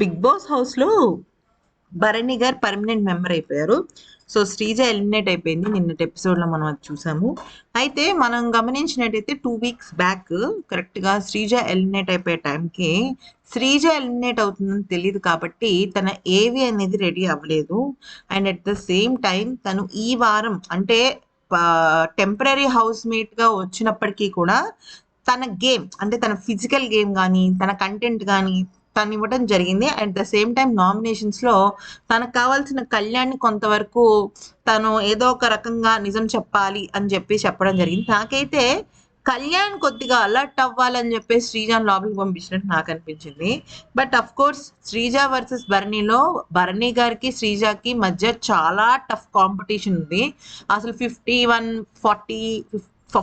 Big boss హౌస్లో భరణి గారు permanent member అయిపోయారు. సో శ్రీజ ఎలిమినేట్ అయిపోయింది. నిన్నటి ఎపిసోడ్లో మనం అది చూసాము. అయితే మనం గమనించినట్టయితే టూ వీక్స్ బ్యాక్ కరెక్ట్గా శ్రీజ ఎలిమినేట్ అయిపోయే టైంకి శ్రీజ ఎలిమినేట్ అవుతుందని తెలియదు కాబట్టి తన ఏవి అనేది రెడీ అవ్వలేదు. And at the same time తను ఈ వారం అంటే టెంపరీ హౌస్ మేట్గా వచ్చినప్పటికీ కూడా తన గేమ్ అంటే తన ఫిజికల్ గేమ్ కానీ తన కంటెంట్ కానీ తను ఇవ్వడం జరిగింది అట్ ద సేమ్ టైం నామినేషన్స్లో తనకు కావాల్సిన కళ్యాణ్ని కొంతవరకు తను ఏదో ఒక రకంగా నిజం చెప్పాలి అని చెప్పి చెప్పడం జరిగింది. నాకైతే కళ్యాణ్ కొద్దిగా అలర్ట్ అవ్వాలని చెప్పి శ్రీజాన్ లోపలికి పంపించినట్టు నాకు అనిపించింది. But of course Sreeja versus భరణిలో Bharani గారికి శ్రీజాకి మధ్య చాలా టఫ్ కాంపిటీషన్ ఉంది. అసలు fifty one forty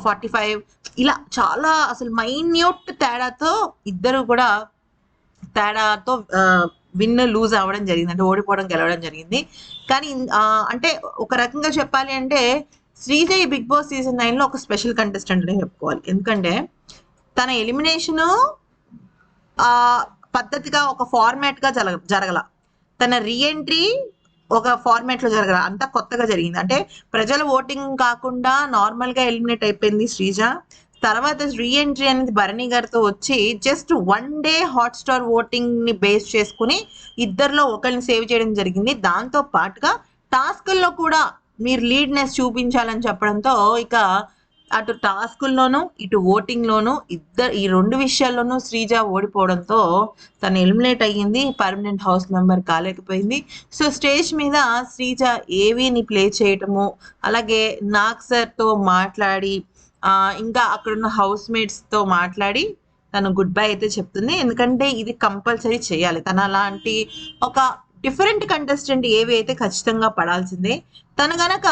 forty five ఇలా చాలా అసలు మైన్యూట్ తేడాతో ఇద్దరు కూడా తేడాతో విన్ లూజ్ అవ్వడం జరిగింది. అంటే ఓడిపోవడం గెలవడం జరిగింది. కానీ అంటే ఒక రకంగా చెప్పాలి అంటే శ్రీజ ఈ బిగ్ బాస్ సీజన్ నైన్లో ఒక స్పెషల్ కంటెస్టెంట్ అని చెప్పుకోవాలి. ఎందుకంటే తన ఎలిమినేషన్ పద్ధతిగా ఒక ఫార్మాట్గా జరగ జరగల. తన రీఎంట్రీ ఒక ఫార్మాట్లో జరగల. అంతా కొత్తగా జరిగింది. అంటే ప్రజల ఓటింగ్ కాకుండా నార్మల్గా ఎలిమినేట్ అయిపోయింది శ్రీజ. తర్వాత రీఎంట్రీ అనేది భరణి గారితో వచ్చి just one day Hotstar ఓటింగ్ని బేస్ చేసుకుని ఇద్దరిలో ఒకరిని సేవ్ చేయడం జరిగింది. దాంతో పాటుగా టాస్కుల్లో కూడా మీరు లీడ్నెస్ చూపించాలని చెప్పడంతో ఇక అటు టాస్కుల్లోనూ ఇటు ఓటింగ్లోనూ ఇద్దరు ఈ రెండు విషయాల్లోనూ శ్రీజ ఓడిపోవడంతో తను ఎలిమినేట్ అయ్యింది. పర్మనెంట్ హౌస్ మెంబర్ కాలేకపోయింది. సో స్టేజ్ మీద శ్రీజ ఏవీని ప్లే చేయటము అలాగే నాగ్ సార్తో మాట్లాడి ఇంకా అక్కడున్న హౌస్ మేట్స్తో మాట్లాడి తను గుడ్ బై అయితే చెప్తుంది. ఎందుకంటే ఇది కంపల్సరీ చేయాలి. తను అలాంటి ఒక డిఫరెంట్ కంటెస్టెంట్ ఏవి అయితే ఖచ్చితంగా పడాల్సిందే. తను గనక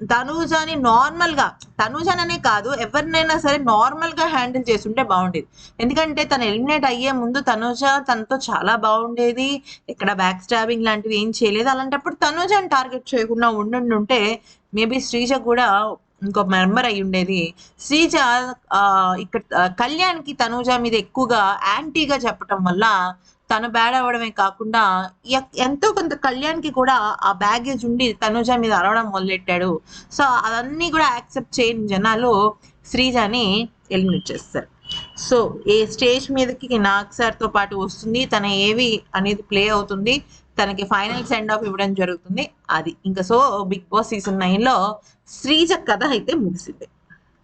తనూజాని నార్మల్గా తనూజాననే కాదు ఎవరినైనా సరే నార్మల్గా హ్యాండిల్ చేస్తుంటే బాగుండేది. ఎందుకంటే తను ఎలిమినేట్ అయ్యే ముందు తనూజ తనతో చాలా బాగుండేది. ఎక్కడ బ్యాక్ స్టాబింగ్ లాంటివి ఏం చేయలేదు. అలాంటప్పుడు తనూజాని టార్గెట్ చేయకుండా ఉండుంటే మేబీ శ్రీజ కూడా ఇంకో మెంబర్ అయి ఉండేది. శ్రీజ ఇక్కడ కళ్యాణ్ కళ్యాణ్కి తనూజ మీద ఎక్కువగా యాంటీగా చెప్పటం వల్ల తను బ్యాడ్ అవ్వడమే కాకుండా ఎంతో కొంత కళ్యాణ్కి కూడా ఆ బ్యాగేజ్ ఉండి తనూజ మీద అరవడం మొదలెట్టాడు. సో అవన్నీ కూడా యాక్సెప్ట్ చేయని జనాలు శ్రీజాని ఎలిమినేట్ చేస్తారు. సో ఏ స్టేజ్ మీదకి నాగ్ సార్తో పాటు వస్తుంది తన ఏవి అనేది ప్లే అవుతుంది తనకి ఫైనల్ సెండ్ ఆఫ్ ఇవ్వడం జరుగుతుంది అది. ఇంకా సో బిగ్ బాస్ సీజన్ నైన్లో శ్రీజ కథ అయితే ముగిసింది.